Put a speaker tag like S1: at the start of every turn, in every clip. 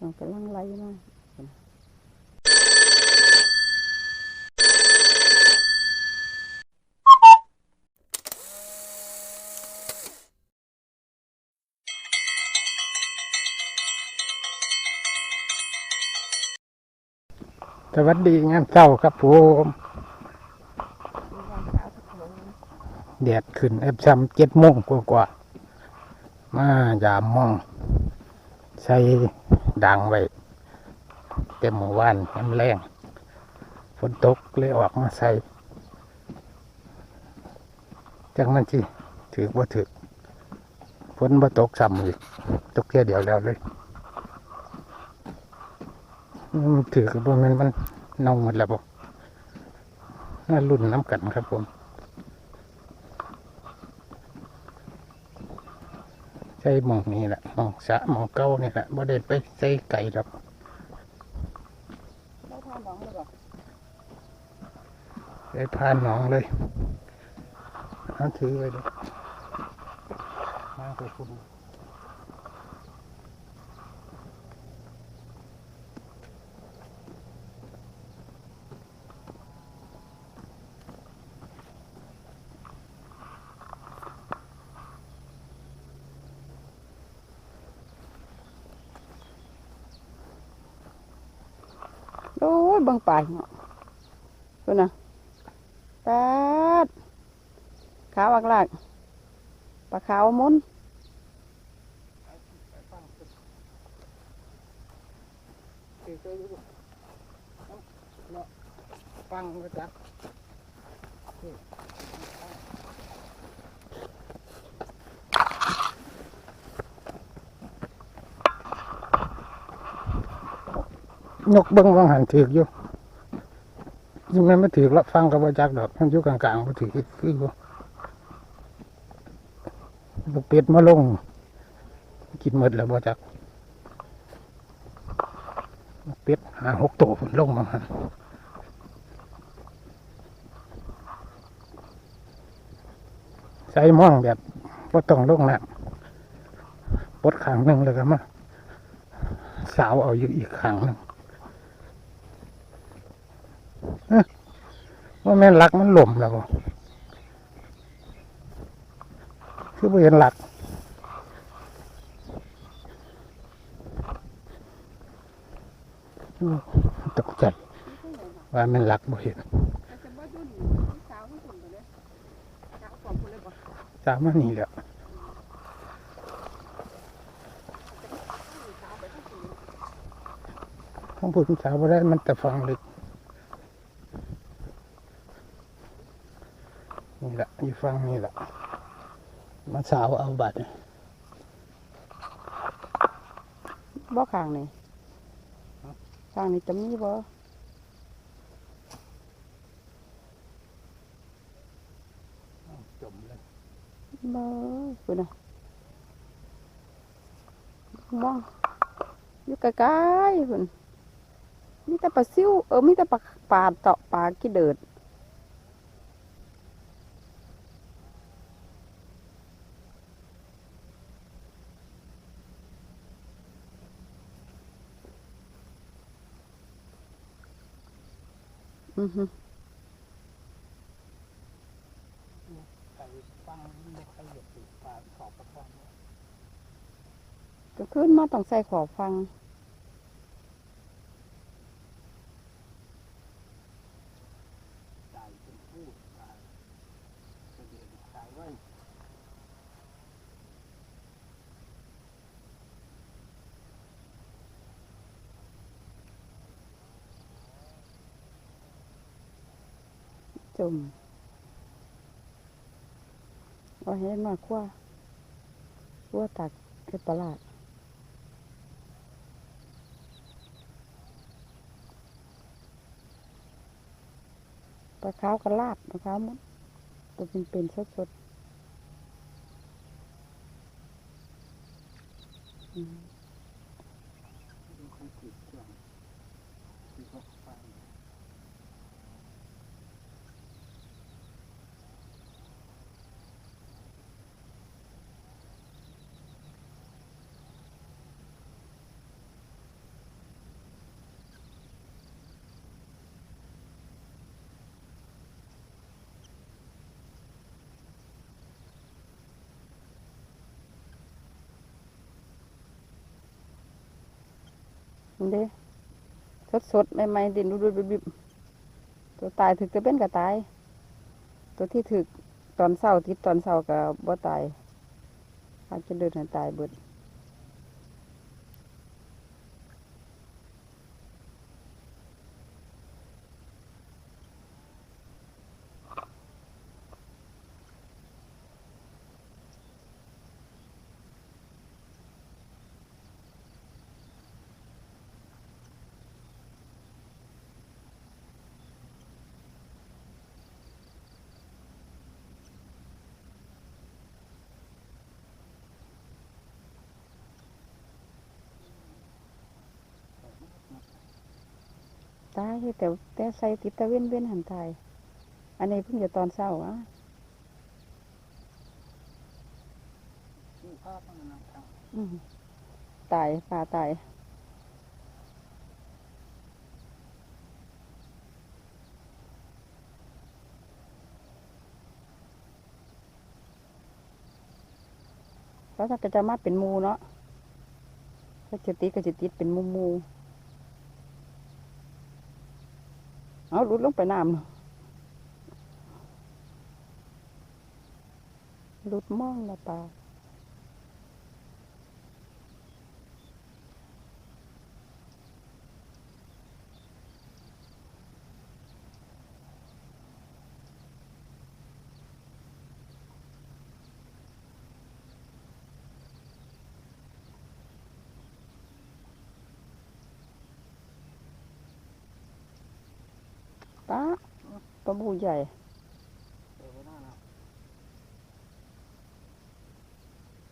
S1: มันกำลังไล่มา
S2: สวัสดีงานเช้าครับผมแดดขึ้นแอบซ้ำเจ็ดโมงกว่าๆมายามมอง ใส่ ดังไว้เต็มหมู่บ้านน้ำแรงฝนตกเลยออกมาใส่จังมันสิถือว่าถือฝนบ่ตกซ้ำอีกตกแค่เดียวแล้วเลยมันถือกับมันมันเน่าหมดแล้วบ่น่ารุ่นน้ำกันครับผม ใช่หมองนี้แหละหมองสะหมองเก้านี่แหละบ่ได้ไปใส่ไก่หรอก
S1: ได้ทานน้องเลยบ่
S2: ได้พานหนองเลยเอาถือไว้เลยมาไปคุณ
S1: โอ้ ยบังปลายเนาะดูนะปาดขาวอักลากปลาขาวมุน
S2: ฟังก็จักนกเบิ้งวังหันถืออยู่ ยังมันไม่ถือกแล้วฟังกับว่าจักดอกมันอยู่กลางๆมาถือคืออยู่ลูกเป็ดมาลง กินหมดแล้วบ่จักลูกเป็ดหาหกตัวพุ่นลงมาใส่ม่องแบบว่าต้องลงน้ำปดขางหนึ่งแล้วก็มาสาวเอาอยู่อีกขางหนึ่ง ว่าแม่นหลักมันหล่มแล้วบ่คือเห็นหลักตกใจว่าแม่นหลักบ่เห็นสามอันนี้แหละทั้งพูดภาษาบ่ได้มันแต่ฟังลึก นี่แหละอยู่ ฟังนี่แหละ มาสาวเอาบัตร
S1: บ่ข้างนี่ข้างนี่จะมีบ่
S2: จมเลย
S1: บ่ดูนะมองอยู่ไกลๆพุ่นมีแต่ปลาซิวเออมีแต่ปลาปลาเต่าปลากี่เดิด อือฮึ
S2: ใครฟังไม่ใครเหยียบติดปลาขอบประคอง
S1: ก็ขึ้นมาต้องใส่ขอฟัง
S2: ตายเป็นผู้ตายเสด็จตายไว้
S1: จมเอาให้มากกว่าว่าตักเอ็ดปลาร้าดปลาขาวกระลาบปลาขาวมุดตัวเป็นเป็นสดสดๆอืม
S2: ดูคนติดเครื่องที่เขาฟัง
S1: นี่ เด้สดสดๆใหม่ๆดินดุบๆๆๆตัวตายถึกจะเป็นก็ตาย ตัวที่ถึกตอนเศร้าทิศตอนเศร้ากับ่ตายอาจจะเดินตายเบิด ตายแต่แต่ใส่ติดตะเว้นเว้นหันตาย อันนี้เพิ่งจะตอนเศร้าอะตายปลาตายแล้วถ้าก็จะมาเป็นมูเนาะถ้าจะติดก็จะติดเป็นมูมู เอาลุดลงไปน้ำเนาะหลุดมองละปลา ป้าปลาบูใหญ่
S2: เดี๋ยวไว้หน้านะ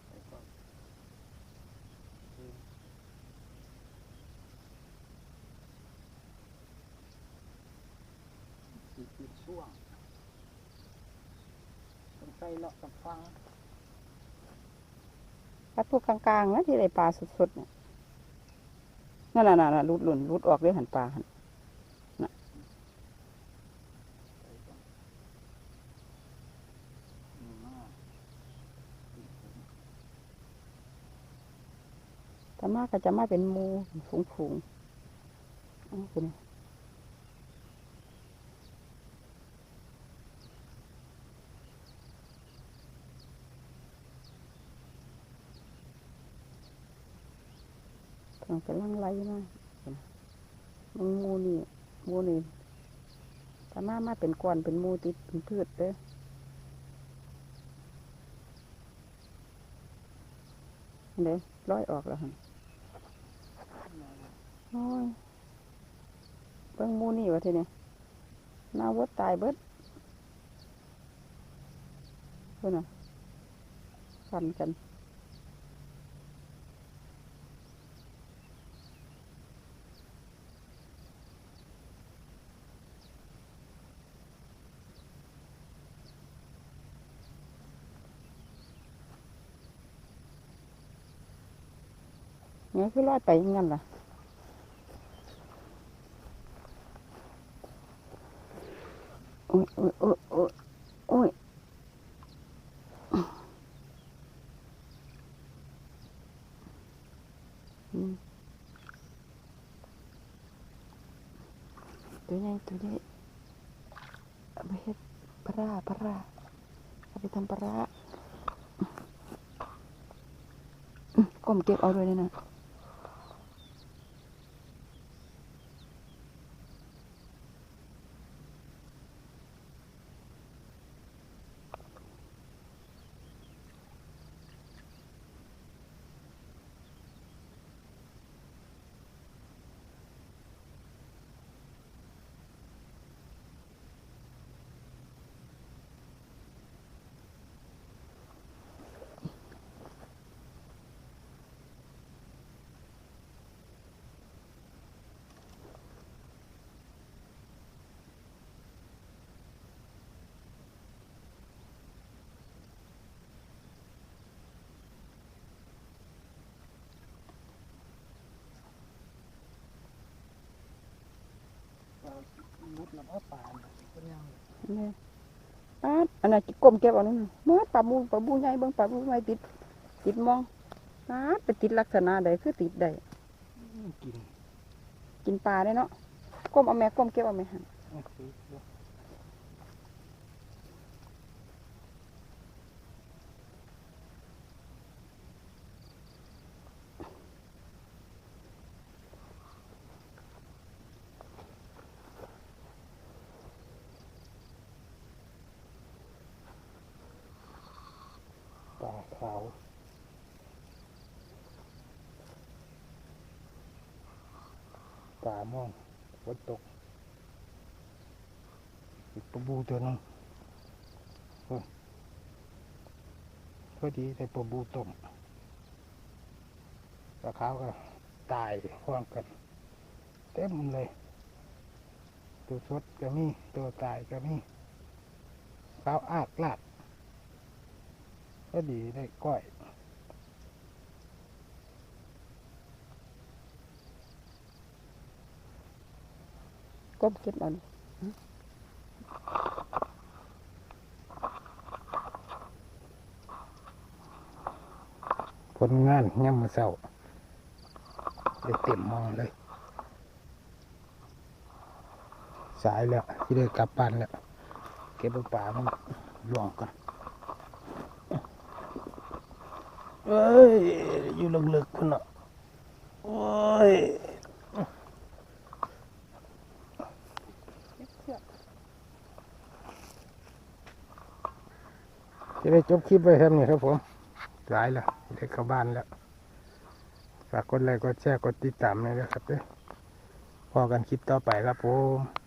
S2: ไปก่อนสิบสิบช่วงต้องใส่เลาะกับฟัง
S1: ปลาตัวกลางๆนะที่ได้ปลาสดๆเนี่ยนั่นน่ะน่ะน่ะรุดหล่นรุดออกเลยหันปลาหัน
S2: ใส่ก่อนอืมอ่า
S1: แต่ มากก็จะมาเป็นมูฝูงฝูงๆเอาเป็นกำลังกำลังไล่มามึงหมูนี่มูนี่แต่มามาเป็นก้อนเป็นมูติดเป็นพืชเด้อเด้ร้อยออกแล้วหัน โอ้ยเบิ่งมูนี่วะทีนี้หน้าเวดตายเบิดเพื่อนน่ะฟันกันเนี่ยคือลอยไปยังงั้นล่ะ อ้ยโอ้ยโอ้ยโอ้ยโอ้ยตัวนี้ตัวนี้เอาไปเฮ็ดปลาปลาเอาไปทำปลาก้มเก็บเอาด้วยนี่นะ
S2: มุดแล้วก็ป่านก็ยัง
S1: นี่ปาดอันนั้นก้มเก็บเอานู่นน่ะมาปลาบูปลาบูใหญ่เบิ่งปลาบูใหญ่ติด ติดมองปาดไปติดลักษณะใดคือติดได้
S2: กิน
S1: กินปลาได้เนาะก้มเอาแม่ก้มเก็บเอาแม่หัน า
S2: วปลาม่วงฝนตกอีกปลาบูตัวนึงพอดีได้ปลาบูต้มปลาขาวก็ตายพร้อมกัน เต็มเลย ตัวสดก็มี ตัวตายก็มีขาวอากลาด ก็ดีได้ก้อย
S1: ก้มเก็บเอาดิ
S2: ผลงานย่ำมือเศร้าได้เต็มหมองเลย สายแล้วที่ได้กลับบ้านแล้ว เก็บเอาป่ามันหลวงก่อน เอ้ย อยู่ลึกๆคนเนาะโอ้ยจะได้จบคลิปไว้ครับนี่ครับผมหลายแล้วได้เข้าบ้านแล้ว ฝากกดไลค์กดแชร์กดติดตามเลยนะครับเด้อพอกันคลิปต่อไปครับผม